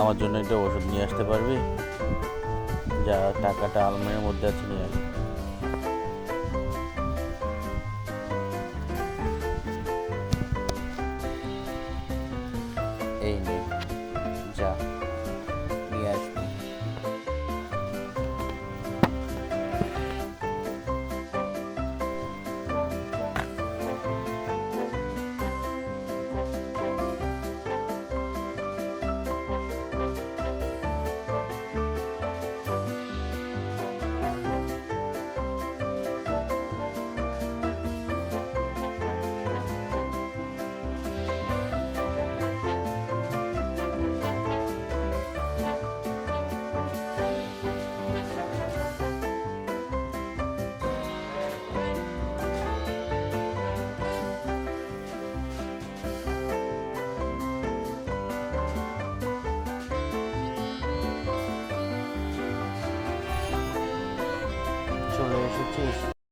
আমার জন্য একটা ওষুধ নিয়ে আসতে পারবি? যা টাকাটা আলমারির মধ্যে আছে, নিয়ে আসবে এই নিয়ে চলে এসেছিস